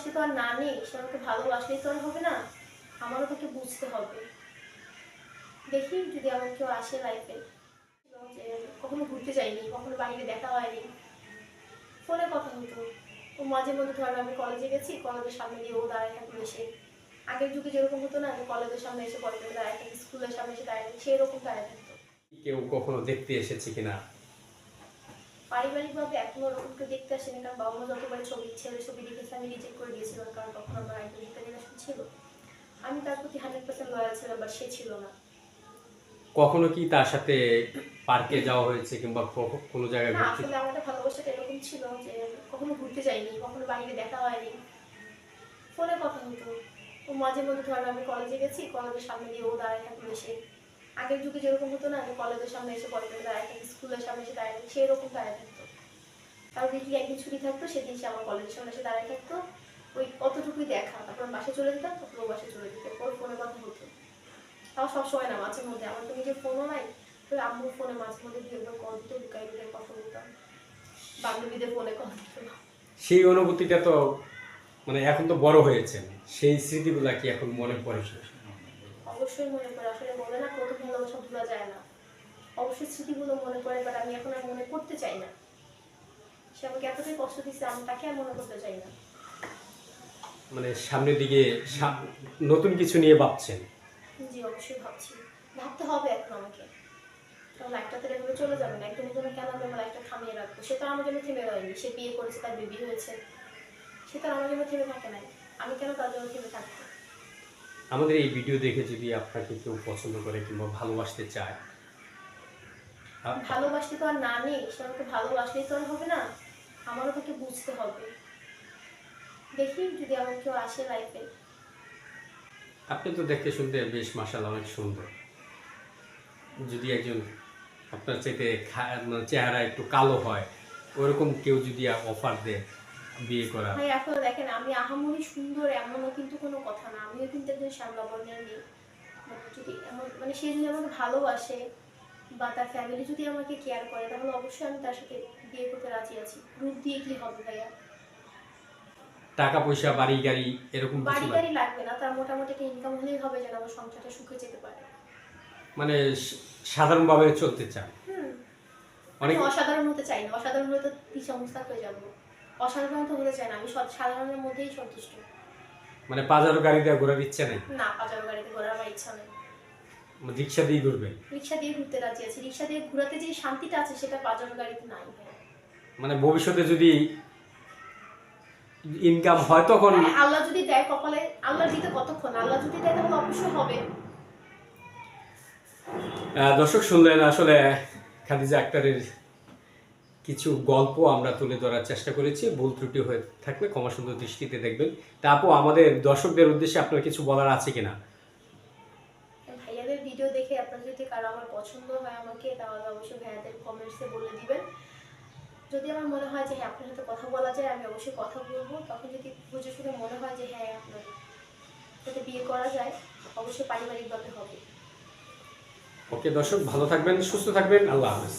ভালোবাসতে তো আর না নেই সে আমাকে ভালোবাসলেই তো আর হবে না, আমারও তাকে বুঝতে হবে। দেখি যদি আমার কেউ আসে লাইফে কখনো ঘুরতে যাইনি, কখনো বাইরে দেখা হয়নি। ফোনে কথা হতো। ও মাঝে মধ্যে ধরো আমি কলেজে গেছি কলেজের সামনে দিয়ে ও দাঁড়ায় থাকতো এসে আগের যুগে যেরকম হতো না যে কলেজের সামনে এসে পড়ে দাঁড়ায় থাকি স্কুলের সামনে এসে দাঁড়ায় সেরকম দাঁড়ায় থাকতো। কেউ কখনো দেখতে এসেছে কিনা? পারিবারিকভাবে এখনও ওরকম কেউ দেখতে আসেনি কারণ বাবা মা যতবার ছবি ছেলের ছবি দেখেছে আমি রিজেক্ট করে দিয়েছিলাম কারণ তখন আমার একজন রিলেশন ছিল। আমি তার প্রতি হান্ড্রেড পার্সেন্ট লয়াল ছিলাম বাট সে ছিল না। কখনো কি তার সাথে পার্কে যাওয়া হয়েছে কিংবা কোনো জায়গায় না আসলে আমাদের ভালোবাসাটা এরকম ছিল যে কখনো ঘুরতে যাইনি কখনো বাইরে দেখা হয়নি। ফোনে কথা হতো। ও মাঝে মধ্যে ধরো আমি কলেজে গেছি কলেজের সামনে দিয়ে ও দাঁড়ায় থাকতো এসে। আগের যুগে যেরকম হতো না কলেজের সামনে এসে দাঁড়ায় থাকতো স্কুলের সামনে এসে থাকতো, সেরকম দাঁড়ায় থাকতো তার দেখি একদিন ছুটি থাকতো, সেদিন সে আমার কলেজের সামনে এসে দাঁড়ায় থাকতো। ওই অতটুকুই দেখা, তারপর বাসে চলে যেতাম, তারপর বাসে চলে যেত ওর ফোনে কথা হতো। তাও সবসময় না, মাঝে মধ্যে। আমার তো নিজের ফোনও নাই তো আম্মুর ফোনে মাঝে মধ্যে দু একবার কল দিতে লুকাই লুকাই কথা বলতাম। বান্ধবীদের ফোনে দিতাম সেই অনুভূতিটা তো মানে এখন তো বড় হয়েছেন সেই স্মৃতিগুলা কি এখন মনে পড়ে অবশ্যই মনে পড়ে আসলে বলে না কত ভালোবাসা ভোলা যায় না। অবশ্যই স্মৃতিগুলো মনে পড়ে বাট আমি এখন আর মনে করতে চাই না। সে আমাকে এতটাই কষ্ট দিচ্ছে আমি তাকে আর মনে করতে চাই না। মানে সামনের দিকে নতুন কিছু নিয়ে ভাবছেন? জি অবশ্যই ভাবছি। ভাবতে হবে এখন আমাকে। কারণ লাইফটাতে এভাবে চলে যাবে না একদম জন্য কেন আমি আমার লাইফটা থামিয়ে রাখব? সে তো আমার জন্য থেমে রয়নি। সে বিয়ে করেছে তার বেবি হয়েছে। সে তো আমার জন্য থেমে থাকে নাই। আমি কেন তার জন্য থেমে থাকব? আমাদের এই ভিডিও দেখে যদি আপনাকে কেউ পছন্দ করে কিংবা ভালোবাসতে চায়? ভালোবাসতে তো আর না নেই সে আমাকে ভালোবাসলেই তো আর হবে না আমারও তাকে বুঝতে হবে। দেখি যদি আমার কেউ আসে লাইফে আপনি তো দেখতে শুনতে বেশ মাসাল অনেক সুন্দর। যদি একজন আপনার চাইতে মানে চেহারা একটু কালো হয় ওরকম কেউ যদি অফার দেয় বিয়ে করা। ভাই এখন দেখেন আমি আহামরি সুন্দর এমনও কিন্তু কোনো কথা না। আমিও কিন্তু একজন শ্যামলা বর্ণের মেয়ে। মানে যদি এমন মানে সে যদি আমাকে ভালোবাসে বা তার ফ্যামিলি যদি আমাকে কেয়ার করে তাহলে অবশ্যই আমি তার সাথে বিয়ে করতে রাজি আছি। রূপ দিয়ে কি হবে ভাইয়া? টাকা পয়সা বাড়ি গাড়ি এরকম বাড়ি গাড়ি লাগবে না তার মোটামুটি একটা ইনকাম হলেই হবে যেন আমার সংসারটা সুখে যেতে পারে। মানে সাধারণভাবে চলতে চান? হুম। অনেক অসাধারণ হতে চাই না অসাধারণ হলে তো দিশা মুস্তাক হয়ে যাব। অসাধারণ তো হতে চাই না আমি সাধারণের মধ্যেই সন্তুষ্ট। মানে পাজারো গাড়ি দিয়ে ঘোরার ইচ্ছা নেই? না পাচার গাড়িতে ঘোরার আমার ইচ্ছা নেই। রিক্সা দিয়ে ঘুরবে? রিক্সা দিয়ে ঘুরতে রাজি আছি। রিক্সা দিয়ে ঘোরাতে যে শান্তিটা আছে সেটা পাচার গাড়িতে নাই মানে ভবিষ্যতে যদি ইনকাম হয় তখন হ্যাঁ, আল্লাহ যদি দেয় কপালে আল্লাহ দিতে কতক্ষণ? আল্লাহ যদি দেয় তাহলে অবশ্যই হবে। দর্শক শুনলেন আসলে খাদিজা আক্তারের কিছু গল্প আমরা তুলে ধরার চেষ্টা করেছি। ভুল ত্রুটি হয়ে থাকলে ক্ষমা সুন্দর দৃষ্টিতে দেখবেন। তারপর আমাদের দর্শকদের উদ্দেশ্যে আপনার কিছু বলার আছে কিনা? ভাইয়াদের ভিডিও দেখে আপনার যদি কারও আমার পছন্দ হয় আমাকে তাহলে অবশ্যই ভাইয়াদের কমেন্টসে বলে দিবেন। যদি আমার মনে হয় যে হ্যাঁ আপনার সাথে কথা বলা যায় আমি অবশ্যই কথা বলব। তখন যদি বুঝে শুনে মনে হয় যে হ্যাঁ আপনার সাথে বিয়ে করা যায় অবশ্যই পারিবারিকভাবে হবে। ওকে দর্শক ভালো থাকবেন সুস্থ থাকবেন আল্লাহ হাফেজ।